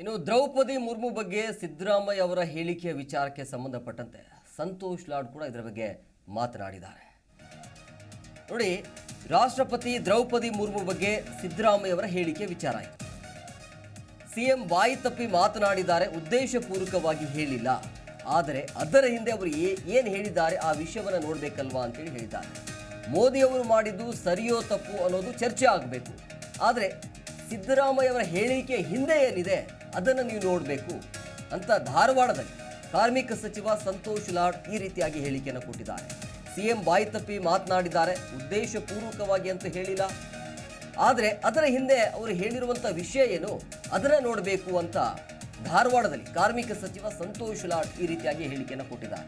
ಇನ್ನು ದ್ರೌಪದಿ ಮುರ್ಮು ಬಗ್ಗೆ ಸಿದ್ದರಾಮಯ್ಯ ಅವರ ಹೇಳಿಕೆಯ ವಿಚಾರಕ್ಕೆ ಸಂಬಂಧಪಟ್ಟಂತೆ ಸಂತೋಷ್ ಲಾಡ್ ಕೂಡ ಇದರ ಬಗ್ಗೆ ಮಾತನಾಡಿದ್ದಾರೆ. ನೋಡಿ, ರಾಷ್ಟ್ರಪತಿ ದ್ರೌಪದಿ ಮುರ್ಮು ಬಗ್ಗೆ ಸಿದ್ದರಾಮಯ್ಯ ಅವರ ಹೇಳಿಕೆ ವಿಚಾರ ಆಯಿತು. ಸಿಎಂ ಬಾಯಿ ತಪ್ಪಿ ಮಾತನಾಡಿದ್ದಾರೆ, ಉದ್ದೇಶಪೂರ್ವಕವಾಗಿ ಹೇಳಿಲ್ಲ. ಆದರೆ ಅದರ ಹಿಂದೆ ಅವರು ಏನು ಹೇಳಿದ್ದಾರೆ ಆ ವಿಷಯವನ್ನು ನೋಡಬೇಕಲ್ವಾ ಅಂತೇಳಿ ಹೇಳಿದ್ದಾರೆ. ಮೋದಿ ಅವರು ಮಾಡಿದ್ದು ಸರಿಯೋ ತಪ್ಪು ಅನ್ನೋದು ಚರ್ಚೆ ಆಗಬೇಕು. ಆದರೆ ಸಿದ್ದರಾಮಯ್ಯ ಅವರ ಹೇಳಿಕೆ ಹಿಂದೆ ಏನಿದೆ, ಅದನ್ನು ನೀವು ನೋಡಬೇಕು ಅಂತ ಧಾರವಾಡದಲ್ಲಿ ಕಾರ್ಮಿಕ ಸಚಿವ ಸಂತೋಷ್ ಲಾಡ್ ಈ ರೀತಿಯಾಗಿ ಹೇಳಿಕೆಯನ್ನು ಕೊಟ್ಟಿದ್ದಾರೆ. ಸಿಎಂ ಬಾಯಿ ತಪ್ಪಿ ಮಾತನಾಡಿದ್ದಾರೆ, ಉದ್ದೇಶಪೂರ್ವಕವಾಗಿ ಅಂತ ಹೇಳಿಲ್ಲ. ಆದರೆ ಅದರ ಹಿಂದೆ ಅವರು ಹೇಳಿರುವಂಥ ವಿಷಯ ಏನು, ಅದನ್ನ ನೋಡಬೇಕು ಅಂತ ಧಾರವಾಡದಲ್ಲಿ ಕಾರ್ಮಿಕ ಸಚಿವ ಸಂತೋಷ್ ಲಾಡ್ ಈ ರೀತಿಯಾಗಿ ಹೇಳಿಕೆಯನ್ನು ಕೊಟ್ಟಿದ್ದಾರೆ.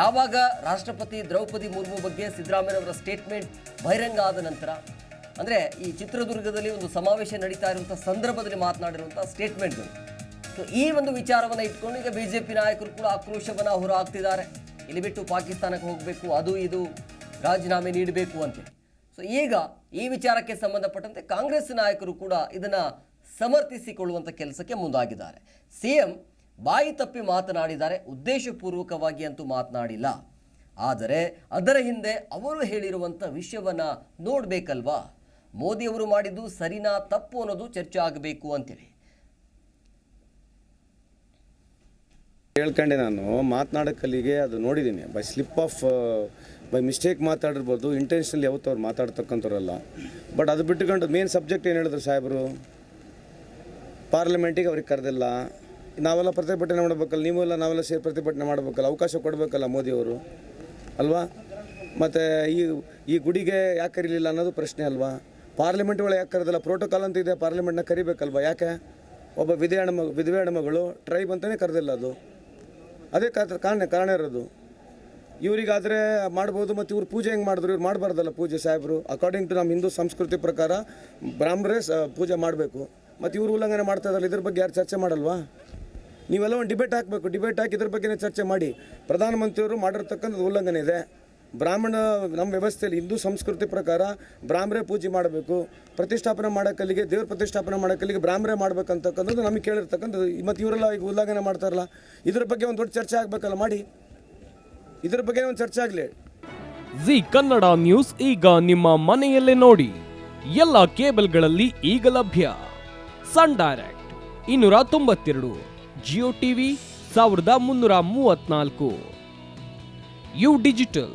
ಯಾವಾಗ ರಾಷ್ಟ್ರಪತಿ ದ್ರೌಪದಿ ಮುರ್ಮು ಬಗ್ಗೆ ಸಿದ್ದರಾಮಯ್ಯನವರ ಸ್ಟೇಟ್ಮೆಂಟ್ ಬಹಿರಂಗ ಆದ ನಂತರ ಅಂದರೆ ಈ ಚಿತ್ರದುರ್ಗದಲ್ಲಿ ಒಂದು ಸಮಾವೇಶ ನಡೀತಾ ಇರುವಂಥ ಸಂದರ್ಭದಲ್ಲಿ ಮಾತನಾಡಿರುವಂಥ ಸ್ಟೇಟ್ಮೆಂಟ್ಗಳು ಸೊ ಈ ಒಂದು ವಿಚಾರವನ್ನು ಇಟ್ಕೊಂಡು ಈಗ ಪಿ ನಾಯಕರು ಕೂಡ ಆಕ್ರೋಶವನ್ನು ಹೊರ ಹಾಕ್ತಿದ್ದಾರೆ ಇಲ್ಲಿ ಬಿಟ್ಟು ಪಾಕಿಸ್ತಾನಕ್ಕೆ ಹೋಗಬೇಕು, ಅದು ಇದು, ರಾಜೀನಾಮೆ ನೀಡಬೇಕು ಅಂತ ಸೊ ಈಗ ಈ ವಿಚಾರಕ್ಕೆ ಸಂಬಂಧಪಟ್ಟಂತೆ ಕಾಂಗ್ರೆಸ್ ನಾಯಕರು ಕೂಡ ಇದನ್ನು ಸಮರ್ಥಿಸಿಕೊಳ್ಳುವಂಥ ಕೆಲಸಕ್ಕೆ ಮುಂದಾಗಿದ್ದಾರೆ. ಸಿಎಂ ಬಾಯಿ ತಪ್ಪಿ ಮಾತನಾಡಿದ್ದಾರೆ, ಉದ್ದೇಶಪೂರ್ವಕವಾಗಿ ಅಂತೂ ಮಾತನಾಡಿಲ್ಲ. ಆದರೆ ಅದರ ಹಿಂದೆ ಅವರು ಹೇಳಿರುವಂಥ ವಿಷಯವನ್ನು ನೋಡಬೇಕಲ್ವಾ? ಮೋದಿ ಅವರು ಮಾಡಿದ್ದು ಸರಿನಾ ತಪ್ಪು ಅನ್ನೋದು ಚರ್ಚೆ ಆಗಬೇಕು ಅಂತೇಳಿ. ಹೇಳ್ಕೊಂಡೆ ನಾನು ಮಾತನಾಡೋ ಕಲಿಗೆ ಅದು ನೋಡಿದ್ದೀನಿ. By slip of by mistake ಮಾತಾಡಿರ್ಬೋದು intentional ಯಾವತ್ತು ಅವ್ರು ಮಾತಾಡ್ತಕ್ಕಂಥವ್ರಲ್ಲ. ಬಟ್ ಅದು ಬಿಟ್ಟುಕೊಂಡು ಮೇನ್ ಸಬ್ಜೆಕ್ಟ್ ಏನು ಹೇಳಿದ್ರು ಸಾಹೇಬರು? ಪಾರ್ಲಿಮೆಂಟಿಗೆ ಅವ್ರಿಗೆ ಕರೆದಿಲ್ಲ. ನಾವೆಲ್ಲ ಪ್ರತಿಭಟನೆ ಮಾಡಬೇಕಲ್ಲ ನೀವೆಲ್ಲ ನಾವೆಲ್ಲ ಸೇರಿ ಪ್ರತಿಭಟನೆ ಮಾಡಬೇಕಲ್ಲ, ಅವಕಾಶ ಕೊಡಬೇಕಲ್ಲ ಮೋದಿಯವರು? ಅಲ್ವಾ? ಮತ್ತು ಈ ಈ ಗುಡಿಗೆ ಯಾಕೆ ಇರಲಿಲ್ಲ ಅನ್ನೋದು ಪ್ರಶ್ನೆ ಅಲ್ವಾ? ಪಾರ್ಲಿಮೆಂಟ್ ಒಳಗೆ ಯಾಕೆ ಕರೆದಿಲ್ಲ? ಪ್ರೋಟೋಕಾಲ್ ಅಂತ ಇದೆ, ಪಾರ್ಲಿಮೆಂಟ್ನ ಕರಿಬೇಕಲ್ವಾ? ಯಾಕೆ? ಒಬ್ಬ ವಿಧಿ ಹೆಣ್ಮ ವಿಧವೆ ಹೆಣ್ಮಗಳು ಟ್ರೈಬ್ ಅಂತಲೇ ಕರೆದಿಲ್ಲ ಅದು. ಅದೇ ಕಾರಣ ಕಾರಣ ಇರೋದು. ಇವರಿಗಾದರೆ ಮಾಡ್ಬೋದು ಮತ್ತು ಇವ್ರು ಪೂಜೆ ಹೆಂಗೆ ಮಾಡಿದ್ರು? ಇವ್ರು ಮಾಡಬಾರ್ದಲ್ಲ ಪೂಜೆ ಸಾಹೇಬರು? ಅಕಾರ್ಡಿಂಗ್ ಟು ನಮ್ಮ ಹಿಂದೂ ಸಂಸ್ಕೃತಿ ಪ್ರಕಾರ ಬ್ರಾಹ್ಮರೇ ಪೂಜೆ ಮಾಡಬೇಕು. ಮತ್ತು ಇವ್ರು ಉಲ್ಲಂಘನೆ ಮಾಡ್ತಾ ಇದ್ದಾರೆ ಇದ್ರ ಬಗ್ಗೆ ಯಾರು ಚರ್ಚೆ ಮಾಡಲ್ವಾ? ನೀವೆಲ್ಲ ಒಂದು ಡಿಬೇಟ್ ಹಾಕಬೇಕು. ಡಿಬೇಟ್ ಹಾಕಿ ಇದ್ರ ಬಗ್ಗೆನೇ ಚರ್ಚೆ ಮಾಡಿ. ಪ್ರಧಾನಮಂತ್ರಿಯವರು ಮಾಡಿರ್ತಕ್ಕಂಥದ್ದು ಉಲ್ಲಂಘನೆ ಇದೆ. ಬ್ರಾಹ್ಮಣ, ನಮ್ಮ ವ್ಯವಸ್ಥೆಯಲ್ಲಿ ಹಿಂದೂ ಸಂಸ್ಕೃತಿ ಪ್ರಕಾರ ಬ್ರಾಹ್ಮರೇ ಪೂಜೆ ಮಾಡಬೇಕು, ಪ್ರತಿಷ್ಠಾಪನೆ ಮಾಡೋಕ್ಕಲ್ಲಿಗೆ ದೇವ್ರ ಪ್ರತಿಷ್ಠಾಪನೆ ಮಾಡೋಕ್ಕಲ್ಲಿಗೆ ಬ್ರಾಹ್ಮರೇ ಮಾಡ್ಬೇಕಂತಕ್ಕಂಥದ್ದು ನಮಗೆ ಕೇಳಿರ್ತಕ್ಕಂಥದ್ದು. ಮತ್ತು ಇವರೆಲ್ಲ ಈಗ ಉಲ್ಲಂಘನೆ ಮಾಡ್ತಾರಲ್ಲ, ಇದ್ರ ಬಗ್ಗೆ ಒಂದು ದೊಡ್ಡ ಚರ್ಚೆ ಆಗಬೇಕಲ್ಲ ಮಾಡಿ? ಇದ್ರ ಬಗ್ಗೆ ಒಂದು ಚರ್ಚೆ ಆಗಲಿ ಜಿ ಕನ್ನಡ ನ್ಯೂಸ್ ಈಗ ನಿಮ್ಮ ಮನೆಯಲ್ಲೇ ನೋಡಿ, ಎಲ್ಲ ಕೇಬಲ್ಗಳಲ್ಲಿ ಈಗ ಲಭ್ಯ. ಸನ್ ಡೈರೆಕ್ಟ್ ಇನ್ನೂರ ತೊಂಬತ್ತೆರಡು, ಜಿಯೋ ಟಿವಿ ಸಾವಿರದ ಮುನ್ನೂರ ಮೂವತ್ನಾಲ್ಕು ಯು ಡಿಜಿಟಲ್